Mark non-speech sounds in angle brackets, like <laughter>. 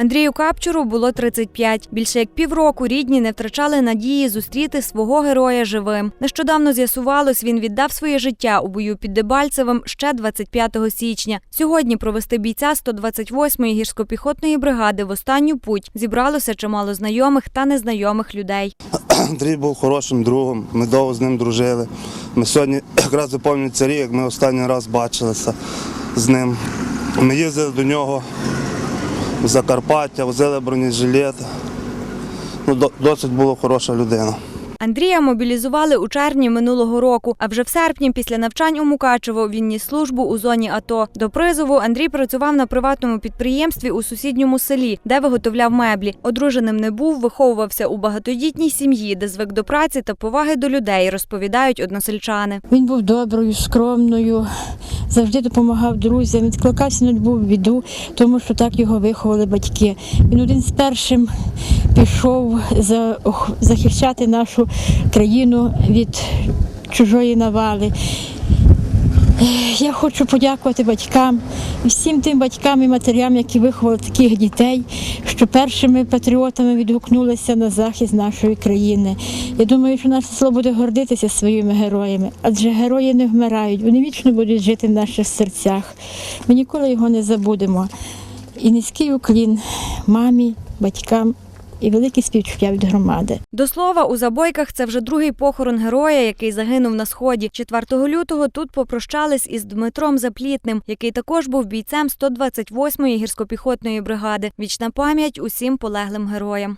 Андрію Капчуру було 35. Більше як півроку рідні не втрачали надії зустріти свого героя живим. Нещодавно з'ясувалось, він віддав своє життя у бою під Дебальцевим ще 25 січня. Сьогодні провести бійця 128-ї гірсько-піхотної бригади в останню путь зібралося чимало знайомих та незнайомих людей. <clears throat> Андрій був хорошим другом, ми довго з ним дружили. Ми сьогодні <clears throat> якраз виповнюється рік, ми останній раз бачилися з ним. Ми їздили до нього Закарпаття, взяли бронежилет. Ну, досить була хороша людина. Андрія мобілізували у червні минулого року, а вже в серпні після навчань у Мукачево він ніс службу у зоні АТО. До призову Андрій працював на приватному підприємстві у сусідньому селі, де виготовляв меблі. Одруженим не був, виховувався у багатодітній сім'ї, де звик до праці та поваги до людей, розповідають односельчани. Він був доброю, скромною, завжди допомагав друзям, відкликався на любу біду, тому що так його виховали батьки. Він один з першим пішов захищати нашу країну від чужої навали. Я хочу подякувати батькам, всім тим батькам і матерям, які виховали таких дітей, що першими патріотами відгукнулися на захист нашої країни. Я думаю, що наше село буде гордитися своїми героями, адже герої не вмирають, вони вічно будуть жити в наших серцях. Ми ніколи його не забудемо. І низький уклін мамі, батькам і велике співчуття від громади. До слова, у забойках це вже другий похорон героя, який загинув на сході. 4 лютого тут попрощались із Дмитром Заплітним, який також був бійцем 128-ї гірсько-піхотної бригади. Вічна пам'ять усім полеглим героям.